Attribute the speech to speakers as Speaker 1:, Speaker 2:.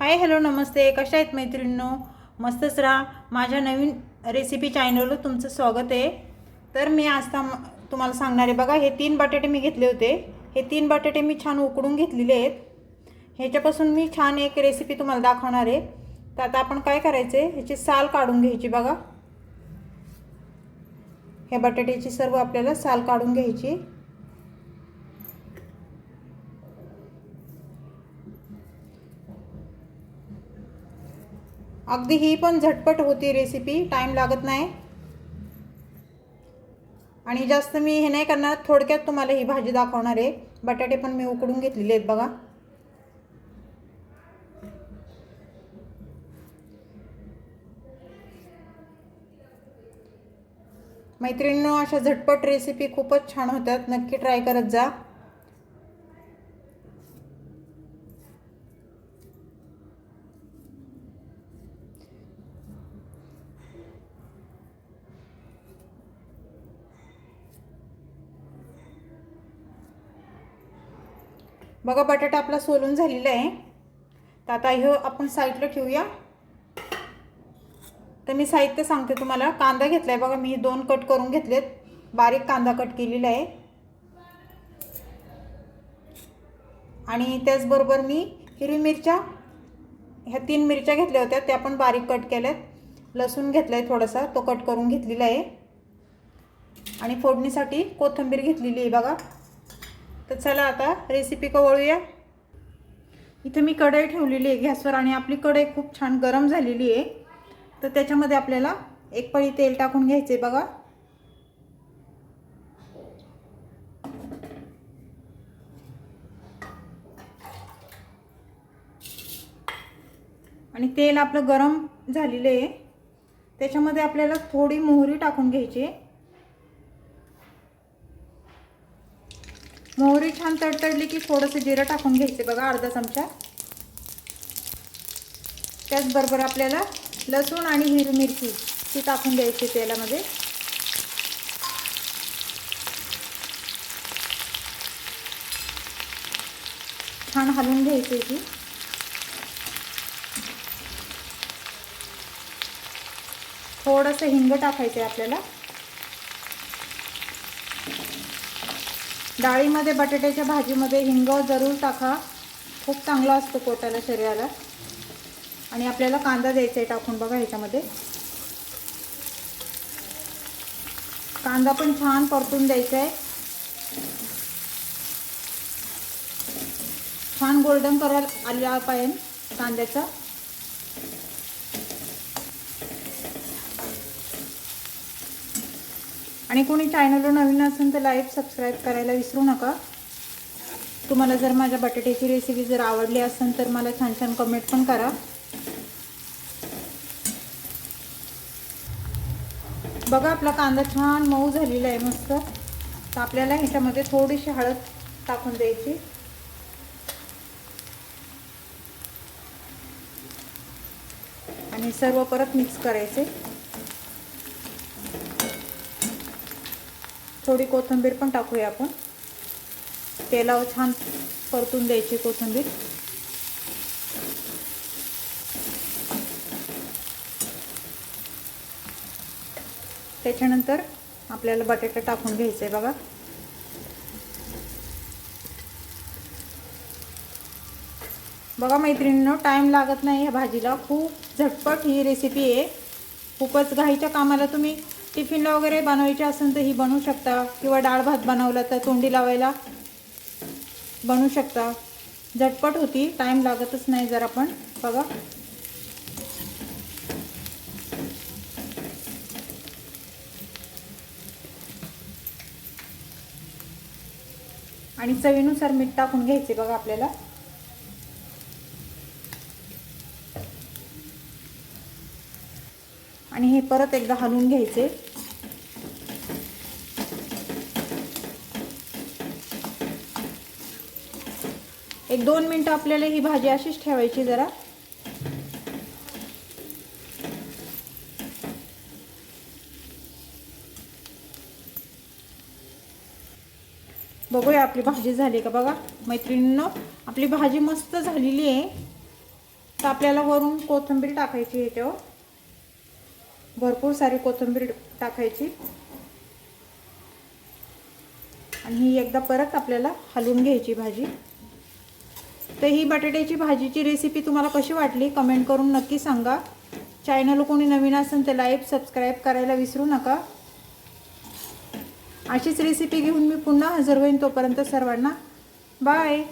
Speaker 1: Hi hello नमस्ते. कशा आहेत मैत्रिणींनो? मस्तच राहा. माझ्या नवीन रेसिपी चॅनलवर तुमचं स्वागत आहे. तर मी आज ताम तुम्हाला सांगणार आहे. बघा हे तीन बटाटे मी घेतले होते. हे तीन बटाटे मी छान उकडून घेतलेले आहेत. ह्याच्यापासून मी छान एक रेसिपी तुम्हाला दाखवणार आहे. तर आता आपण काय करायचं आहे ह्याची साल काढून घ्यायची बघा. ह्या बटाट्याची सर्व आपल्याला साल काढून घ्यायची अगदी ही पण झटपट होती रेसिपी टाईम लागत नाही. आणि जास्त मी हे नाही करणार थोडक्यात तुम्हाला ही भाजी दाखवणार आहे. बटाटे पण मी उकडून घेतलेले आहेत बघा. मैत्रिणींनो अशा झटपट रेसिपी खूपच छान होतात. नक्की ट्राय करत जा. बघा बटाटा आपला सोलून झालेला आहे. तर आता ह्यो आपण साईडला ठेवूया. तर मी साहित्य सांगते तुम्हाला. कांदा घेतला आहे बघा मी दोन कट करून घेतलेत. बारीक कांदा कट केलेला आहे. आणि त्याचबरोबर मी हिरवी मिरच्या ह्या तीन मिरच्या घेतल्या होत्या त्या पण बारीक कट केल्यात. लसूण घेतला आहे थोडासा तो कट करून घेतलेला आहे. आणि फोडणीसाठी कोथिंबीर घेतलेली आहे बघा. तर चला आता रेसिपी कवळूया इथे मी कढई ठेवलेली आहे गॅसवर आणि आपली कढई खूप छान गरम झालेली आहे. तर त्याच्यामध्ये आपल्याला एक पळी तेल टाकून घ्यायचे बघा. आणि तेल आपलं गरम झालेलं आहे. त्याच्यामध्ये आपल्याला थोडी मोहरी टाकून घ्यायची मोहरी छान तडतडली की थोडंसं जिरं टाकून घ्यायचे बघा अर्धा चमचा. त्याचबरोबर आपल्याला लसूण आणि हिरवी मिरची ती टाकून द्यायची तेलामध्ये. छान हलवून घ्यायची ती. थोडंसं हिंग टाकायचं आहे आपल्याला. डाळीमध्ये बटाट्याच्या भाजीमध्ये हिंग जरूर टाका. खूप चांगला असतो पोटाला शरीराला. आणि आपल्याला कांदा द्यायचा आहे टाकून बघा ह्याच्यामध्ये. कांदा पण छान परतून द्यायचा आहे. छान गोल्डन कलर आला पाहिजे कांद्याचा. आणि कोणी चॅनलवर नवीन असेल तर लाईक सबस्क्राईब करायला विसरू नका. तुम्हाला जर माझ्या बटाट्याची रेसिपी जर आवडली असेल तर मला छान छान कमेंट पण करा. बघा आपला कांदा छान मऊ झालेला आहे मस्त. तर आपल्याला ह्याच्यामध्ये थोडीशी हळद टाकून द्यायची. आणि सर्व परत मिक्स करायचे. थोडी कोथिंबीर पण टाकूया आपण. तेलावर छान परतून द्यायची कोथिंबीर. त्याच्यानंतर आपल्याला बटाटा टाकून घ्यायचं आहे बघा. बघा मैत्रिणींनो टाईम लागत नाही ह्या भाजीला. खूप झटपट ही रेसिपी आहे. खूपच घाईच्या कामाला तुम्ही टिफिनला वगैरे बनवायचे असेल तर ही बनवू शकता. किंवा डाळ भात बनवला तर तोंडी लावायला बनवू शकता. झटपट होती टाईम लागतच नाही जर आपण. बघा. आणि चवीनुसार मीठ टाकून घ्यायचे बघा आपल्याला. आणि हे परत एकदा हलवून घ्यायचे. एक दोन मिनटं आपल्याला ही भाजी अशीच ठेवायची जरा. बघूया आपली भाजी झाली का बघा. मैत्रिणींनो आपली भाजी मस्त झालेली आहे. तर आपल्याला वरून कोथिंबीर टाकायची ह्याच्यावर भरपूर सारी कोथिंबीर टाकायची. आणि ही एकदा परत आपल्याला हलवून घ्यायची भाजी. तर ही बटाट्याची भाजीची रेसिपी तुम्हाला कशी वाटली कमेंट करून नक्की सांगा. चॅनल कोणी नवीन असेल तर लाईक सबस्क्राईब करायला विसरू नका. अशीच रेसिपी घेऊन मी पुन्हा हजर होईन तोपर्यंत सर्वांना. बाय